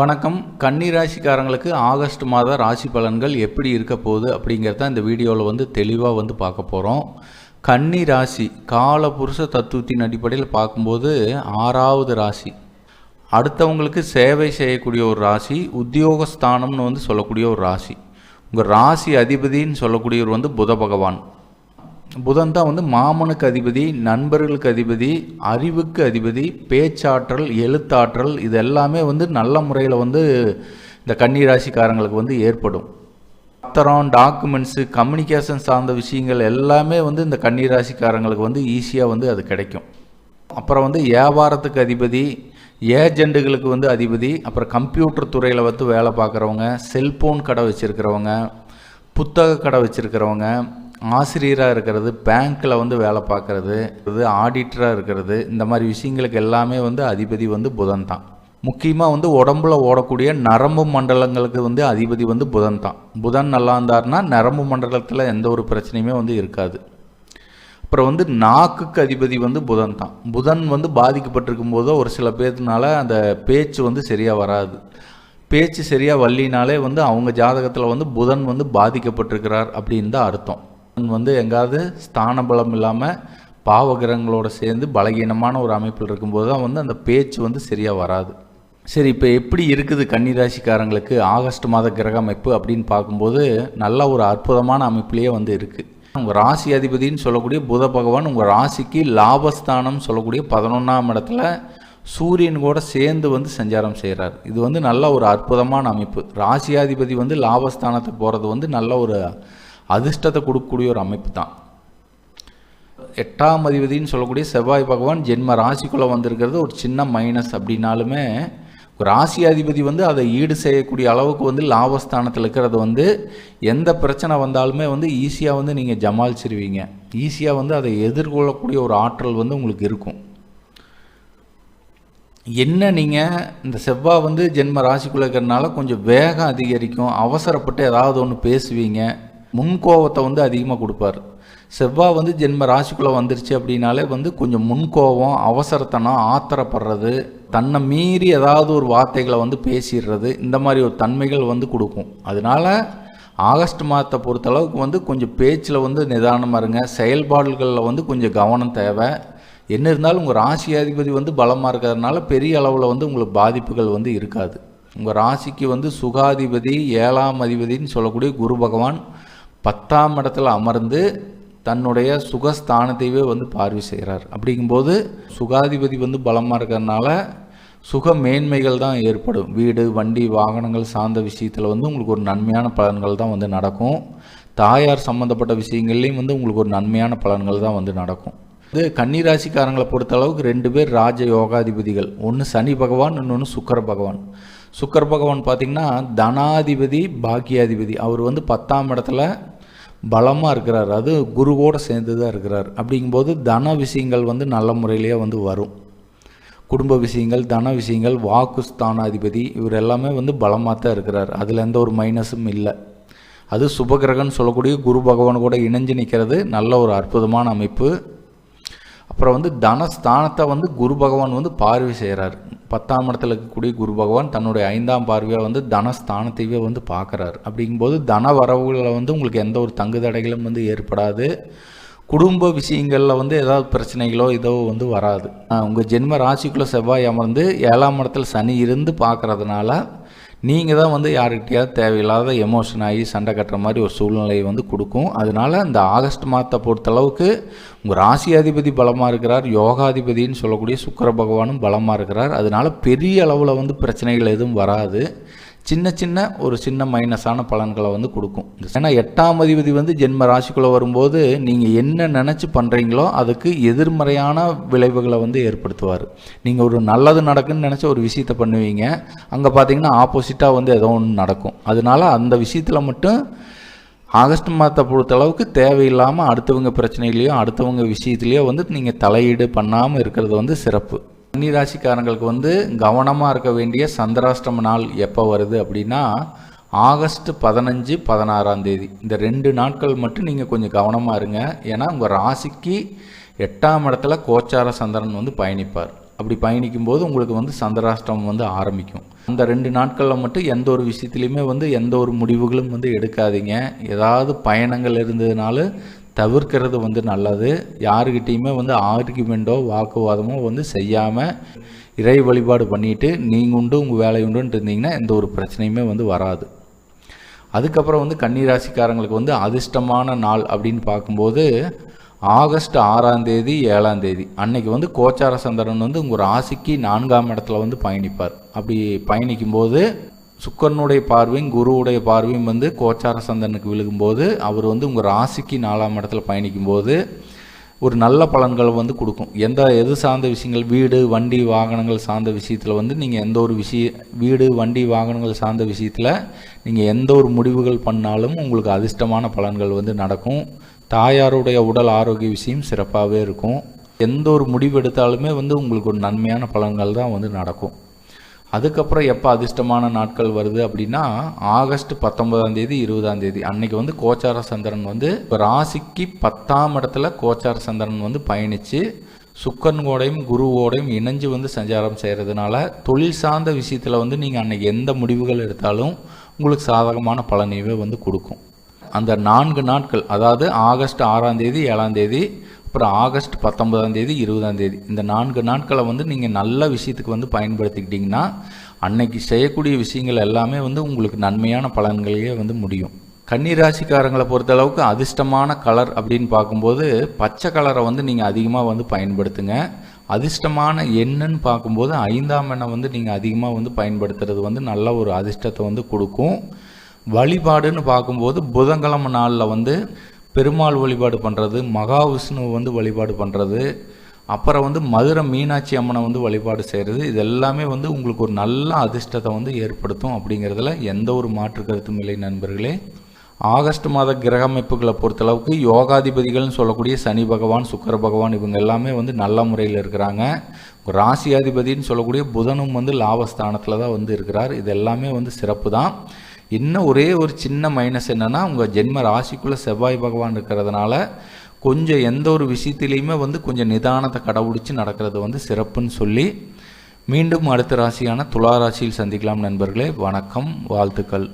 வணக்கம். கன்னி ராசிக்காரங்களுக்கு ஆகஸ்ட் மாத ராசி பலன்கள் எப்படி இருக்க போகுது அப்படிங்கிறத இந்த வீடியோவில் வந்து தெளிவாக வந்து பார்க்க போகிறோம் கன்னி ராசி கால புருஷ தத்துவத்தின் அடிப்படையில் பார்க்கும்போது ஆறாவது ராசி. அடுத்தவங்களுக்கு சேவை செய்யக்கூடிய ஒரு ராசி உத்தியோகஸ்தானம்னு வந்து சொல்லக்கூடிய ஒரு ராசி. உங்கள் ராசி அதிபதின்னு சொல்லக்கூடியவர் வந்து புத பகவான். புதன் தான் வந்து மாமனுக்கு அதிபதி நண்பர்களுக்கு அதிபதி அறிவுக்கு அதிபதி பேச்சாற்றல் எழுத்தாற்றல் இது எல்லாமே வந்து நல்ல முறையில் வந்து இந்த கன்னி ராசிக்காரங்களுக்கு வந்து ஏற்படும். பத்திரம் டாக்குமெண்ட்ஸு கம்யூனிகேஷன் சார்ந்த விஷயங்கள் எல்லாமே வந்து இந்த கன்னி ராசிக்காரங்களுக்கு வந்து ஈஸியாக வந்து அது கிடைக்கும். அப்புறம் வந்து வியாபாரத்துக்கு அதிபதி ஏஜெண்டுகளுக்கு வந்து அதிபதி அப்புறம் கம்ப்யூட்டர் துறையில் வந்து வேலை பார்க்குறவங்க செல்ஃபோன் கடை வச்சுருக்கிறவங்க புத்தக கடை வச்சுருக்கிறவங்க ஆசிரியராக இருக்கிறது பேங்க்கில் வந்து வேலை பார்க்குறது இது ஆடிட்டராக இருக்கிறது இந்த மாதிரி விஷயங்களுக்கு எல்லாமே வந்து அதிபதி வந்து புதன் தான். முக்கியமாக வந்து உடம்புல ஓடக்கூடிய நரம்பு மண்டலங்களுக்கு வந்து அதிபதி வந்து புதன் தான். புதன் நல்லா இருந்தாருன்னா நரம்பு மண்டலத்தில் எந்த ஒரு பிரச்சனையுமே வந்து இருக்காது. அப்புறம் வந்து நாக்குக்கு அதிபதி வந்து புதன் தான். புதன் வந்து பாதிக்கப்பட்டிருக்கும் போதோ ஒரு சில பேர்னால அந்த பேச்சு வந்து சரியாக வராது. பேச்சு சரியாக வள்ளினாலே வந்து அவங்க ஜாதகத்தில் வந்து புதன் வந்து பாதிக்கப்பட்டிருக்கிறார் அப்படின்னு தான் அர்த்தம். வந்து எங்காவது ஸ்தான பலம் இல்லாமல் பாவகிரகங்களோடு சேர்ந்து பலகீனமான ஒரு அமைப்பில் இருக்கும்போது தான் வந்து அந்த பேச்சு வந்து சரியாக வராது. சரி இப்போ எப்படி இருக்குது கன்னிராசிக்காரங்களுக்கு ஆகஸ்ட் மாத கிரக அமைப்பு அப்படின்னு பார்க்கும்போது நல்ல ஒரு அற்புதமான அமைப்பிலேயே வந்து இருக்குது உங்கள் ராசி அதிபதினு சொல்லக்கூடிய புத பகவான் உங்கள் ராசிக்கு லாபஸ்தானம் சொல்லக்கூடிய பதினொன்றாம் இடத்துல சூரியன் கூட சேர்ந்து வந்து சஞ்சாரம் செய்கிறார் இது வந்து நல்ல ஒரு அற்புதமான அமைப்பு. ராசியாதிபதி வந்து லாபஸ்தானத்தை போகிறது வந்து நல்ல ஒரு அதிர்ஷ்டத்தை கொடுக்கக்கூடிய ஒரு அமைப்பு தான். எட்டாம் அதிபதினு சொல்லக்கூடிய செவ்வாய் பகவான் ஜென்ம ராசிக்குள்ளே வந்திருக்கிறது. ஒரு சின்ன மைனஸ் அப்படின்னாலுமே ராசி அதிபதி வந்து அதை ஈடு செய்யக்கூடிய அளவுக்கு வந்து லாபஸ்தானத்தில் இருக்கிறது வந்து எந்த பிரச்சனை வந்தாலுமே வந்து ஈஸியாக வந்து நீங்கள் ஜமாளிச்சிருவீங்க. ஈஸியாக வந்து அதை எதிர்கொள்ளக்கூடிய ஒரு ஆற்றல் வந்து உங்களுக்கு இருக்கும். என்ன நீங்கள் இந்த செவ்வாய் வந்து ஜென்ம ராசிக்குள்ளே இருக்கிறனால கொஞ்சம் வேகம் அதிகரிக்கும். அவசரப்பட்டு ஏதாவது ஒன்று பேசுவீங்க. முன்கோவத்தை வந்து அதிகமாக கொடுப்பார். செவ்வாய் வந்து ஜென்ம ராசிக்குள்ளே வந்துருச்சு அப்படின்னாலே வந்து கொஞ்சம் முன்கோவம் அவசரத்தனம் ஆத்திரப்படுறது தன்னை மீறி ஏதாவது ஒரு வார்த்தைகளை வந்து பேசிடுறது இந்த மாதிரி ஒரு தன்மைகள் வந்து கொடுக்கும். அதனால ஆகஸ்ட் மாதத்தை பொறுத்தளவுக்கு வந்து கொஞ்சம் பேச்சில் வந்து நிதானமாக இருங்க. செயல்பாடுகளில் வந்து கொஞ்சம் கவனம் தேவை. என்ன இருந்தாலும் உங்கள் ராசி அதிபதி வந்து பலமாக இருக்கிறதுனால பெரிய அளவில் வந்து உங்களுக்கு பாதிப்புகள் வந்து இருக்காது. உங்கள் ராசிக்கு வந்து சுகாதிபதி ஏழாம் அதிபதின்னு சொல்லக்கூடிய குரு பகவான் பத்தாம் இடத்துல அமர்ந்து தன்னுடைய சுகஸ்தானத்தையே வந்து பார்வை செய்கிறார். அப்படிங்கும்போது சுகாதிபதி வந்து பலமாக இருக்கிறதுனால சுக மேன்மைகள் தான் ஏற்படும். வீடு வண்டி வாகனங்கள் சார்ந்த விஷயத்தில் வந்து உங்களுக்கு ஒரு நன்மையான பலன்கள் தான் வந்து நடக்கும். தாயார் சம்மந்தப்பட்ட விஷயங்கள்லேயும் வந்து உங்களுக்கு ஒரு நன்மையான பலன்கள் தான் வந்து நடக்கும். இது கன்னிராசிக்காரங்களை பொறுத்த அளவுக்கு ரெண்டு பேர் ராஜ யோகாதிபதிகள். ஒன்று சனி பகவான் இன்னொன்று சுக்கர பகவான். சுக்கர பகவான் பார்த்திங்கன்னா தனாதிபதி பாக்கியாதிபதி. அவர் வந்து பத்தாம் இடத்துல பலமாக இருக்கிறார். அது குருவோடு சேர்ந்து தான் இருக்கிறார். அப்படிங்கும்போது தன விஷயங்கள் வந்து நல்ல முறையிலேயே வந்து வரும். குடும்ப விஷயங்கள் தன விஷயங்கள் வாக்கு ஸ்தானாதிபதி இவர் எல்லாமே வந்து பலமாக தான் இருக்கிறார். அதில் எந்த ஒரு மைனஸும் இல்லை. அது சுபகிரகன்னு சொல்லக்கூடிய குரு பகவான் கூட இணைஞ்சு நிற்கிறது நல்ல ஒரு அற்புதமான அமைப்பு. அப்புறம் வந்து தனஸ்தானத்தை வந்து குரு பகவான் வந்து பார்வை செய்கிறார் பத்தாம் இடத்துல இருக்கக்கூடிய குரு பகவான் தன்னுடைய ஐந்தாம் பார்வையாக வந்து தனஸ்தானத்தையே வந்து பார்க்குறாரு. அப்படிங்கும்போது தன வரவுகளில் வந்து உங்களுக்கு எந்த ஒரு தங்கு தடைகளும் வந்து ஏற்படாது. குடும்ப விஷயங்களில் வந்து ஏதாவது பிரச்சனைகளோ இதோ வந்து வராது. உங்கள் ஜென்ம ராசிக்குள்ளே செவ்வாய் அமர்ந்து ஏழாம் இடத்துல சனி இருந்து பார்க்குறதுனால நீங்கள் தான் வந்து யாருக்கிட்டையாவது தேவையில்லாத எமோஷன் ஆகி சண்டை கட்டுற மாதிரி ஒரு சூழ்நிலையை வந்து கொடுக்கும். அதனால் இந்த ஆகஸ்ட் மாதத்தை பொறுத்தளவுக்கு உங்கள் ராசியாதிபதி பலமாக இருக்கிறார் யோகாதிபதினு சொல்லக்கூடிய சுக்கர பகவானும் பலமாக இருக்கிறார். அதனால் பெரிய அளவில் வந்து பிரச்சனைகள் எதுவும் வராது. சின்ன சின்ன ஒரு சின்ன மைனஸான பலன்களை வந்து கொடுக்கும். ஏன்னா எட்டாம் அதிபதி வந்து ஜென்ம ராசிக்குள்ளே வரும்போது நீங்கள் என்ன நினச்சி பண்ணுறீங்களோ அதுக்கு எதிர்மறையான விளைவுகளை வந்து ஏற்படுத்துவார். நீங்கள் ஒரு நல்லது நடக்குன்னு நினச்ச ஒரு விஷயத்த பண்ணுவீங்க. அங்கே பார்த்தீங்கன்னா ஆப்போசிட்டாக வந்து ஏதோ ஒன்று நடக்கும். அதனால அந்த விஷயத்தில் மட்டும் ஆகஸ்ட் மாதத்தை பொறுத்த அளவுக்கு தேவையில்லாமல் அடுத்தவங்க பிரச்சனையிலையோ அடுத்தவங்க விஷயத்துலையோ வந்து நீங்கள் தலையீடு பண்ணாமல் இருக்கிறது வந்து சிறப்பு. கன்னிராசிக்காரங்களுக்கு வந்து கவனமாக இருக்க வேண்டிய சந்திராஷ்டம நாள் எப்போ வருது அப்படின்னா ஆகஸ்ட் பதினஞ்சு பதினாறாம் தேதி. இந்த ரெண்டு நாட்கள் மட்டும் நீங்கள் கொஞ்சம் கவனமாக இருங்க. ஏன்னா உங்கள் ராசிக்கு எட்டாம் இடத்துல கோச்சார சந்திரன் வந்து பயணிப்பார். அப்படி பயணிக்கும் போது உங்களுக்கு வந்து சந்திராஷ்டமம் வந்து ஆரம்பிக்கும். அந்த ரெண்டு நாட்களில் மட்டும் எந்த ஒரு விஷயத்துலையுமே வந்து எந்த ஒரு முடிவுகளும் வந்து எடுக்காதீங்க. ஏதாவது பயணங்கள் இருந்ததுனால தவிர்க்கிறது வந்து நல்லது. யாருக்கிட்டேயுமே வந்து ஆர்குமெண்ட்டோ வாக்குவாதமோ வந்து செய்யாமல் இறை வழிபாடு பண்ணிட்டு நீங்கள் உண்டு உங்கள் வேலை உண்டுன்ட்டு இருந்தீங்கன்னா எந்த ஒரு பிரச்சனையுமே வந்து வராது. அதுக்கப்புறம் வந்து கன்னிராசிக்காரங்களுக்கு வந்து அதிர்ஷ்டமான நாள் அப்படின்னு பார்க்கும்போது ஆகஸ்ட் ஆறாம் தேதி ஏழாம் தேதி. அன்னைக்கு வந்து கோச்சார சந்திரன் வந்து உங்கள் ராசிக்கு நான்காம் இடத்துல வந்து பயணிப்பார். அப்படி பயணிக்கும்போது சுக்கரனுடைய பார்வையும் குருவுடைய பார்வையும் வந்து கோச்சார சந்தனுக்கு விழுகும்போது அவர் வந்து உங்கள் ராசிக்கு நாலாம் இடத்துல பயணிக்கும்போது ஒரு நல்ல பலன்களை வந்து கொடுக்கும். எந்த எது சார்ந்த விஷயங்கள்? வீடு வண்டி வாகனங்கள் சார்ந்த விஷயத்தில் வந்து நீங்கள் எந்த ஒரு விஷய வீடு வண்டி வாகனங்கள் சார்ந்த விஷயத்தில் நீங்கள் எந்த ஒரு முடிவுகள் பண்ணாலும் உங்களுக்கு அதிர்ஷ்டமான பலன்கள் வந்து நடக்கும். தாயாருடைய உடல் ஆரோக்கிய விஷயம் சிறப்பாகவே இருக்கும். எந்த ஒரு முடிவு எடுத்தாலுமே வந்து உங்களுக்கு ஒரு நன்மையான பலன்கள் தான் வந்து நடக்கும். அதுக்கப்புறம் எப்போ அதிர்ஷ்டமான நாட்கள் வருது அப்படின்னா ஆகஸ்ட் பத்தொன்பதாம் தேதி இருபதாம் தேதி. அன்னைக்கு வந்து கோச்சார சந்திரன் வந்து இப்போ ராசிக்கு பத்தாம் இடத்துல கோச்சார சந்திரன் வந்து பயணித்து சுக்கரனோடையும் குருவோடையும் இணைஞ்சு வந்து சஞ்சாரம் செய்கிறதுனால தொழில் சார்ந்த விஷயத்தில் வந்து நீங்கள் அன்றைக்கி எந்த முடிவுகள் எடுத்தாலும் உங்களுக்கு சாதகமான பலனையவே வந்து கொடுக்கும். அந்த நான்கு நாட்கள் அதாவது ஆகஸ்ட் ஆறாம் தேதி ஏழாம் தேதி அப்புறம் ஆகஸ்ட் பத்தொன்பதாம் தேதி இருபதாம் தேதி. இந்த நான்கு நாட்களை வந்து நீங்கள் நல்ல விஷயத்துக்கு வந்து பயன்படுத்திக்கிட்டிங்கன்னா அன்னைக்கு செய்யக்கூடிய விஷயங்கள் எல்லாமே வந்து உங்களுக்கு நன்மையான பலன்களையே வந்து முடியும். கன்னிராசிக்காரங்களை பொறுத்தளவுக்கு அதிர்ஷ்டமான கலர் அப்படின்னு பார்க்கும்போது பச்சை கலரை வந்து நீங்கள் அதிகமாக வந்து பயன்படுத்துங்க. அதிர்ஷ்டமான எண்ணுன்னு பார்க்கும்போது ஐந்தாம் எண்ணை வந்து நீங்கள் அதிகமாக வந்து பயன்படுத்துறது வந்து நல்ல ஒரு அதிர்ஷ்டத்தை வந்து கொடுக்கும். வழிபாடுன்னு பார்க்கும்போது புதன்கிழமை நாளில் வந்து பெருமாள் வழிபாடு பண்ணுறது மகாவிஷ்ணு வந்து வழிபாடு பண்ணுறது அப்புறம் வந்து மதுரை மீனாட்சி அம்மனை வந்து வழிபாடு செய்கிறது இது எல்லாமே வந்து உங்களுக்கு ஒரு நல்ல அதிர்ஷ்டத்தை வந்து ஏற்படுத்தும் அப்படிங்கிறதுல எந்த ஒரு மாற்று கருத்தும் இல்லை நண்பர்களே. ஆகஸ்ட் மாத கிரக அமைப்புகளை பொறுத்தளவுக்கு யோகாதிபதிகள்னு சொல்லக்கூடிய சனி பகவான் சுக்கர பகவான் இவங்க எல்லாமே வந்து நல்ல முறையில் இருக்கிறாங்க. ராசியாதிபதினு சொல்லக்கூடிய புதனும் வந்து லாபஸ்தானத்தில் தான் வந்து இருக்கிறார். இது எல்லாமே வந்து சிறப்பு தான் இன்னும் ஒரே ஒரு சின்ன மைனஸ் என்னென்னா உங்கள் ஜென்ம ராசிக்குள்ளே செவ்வாய் பகவான் இருக்கிறதுனால கொஞ்சம் எந்த ஒரு விஷயத்திலையுமே வந்து கொஞ்சம் நிதானத்தை கடைபிடிச்சு நடக்கிறது வந்து சிறப்புன்னு சொல்லி மீண்டும் அடுத்த ராசியான துலா ராசியில் சந்திக்கலாம் நண்பர்களே. வணக்கம் வாழ்த்துக்கள்.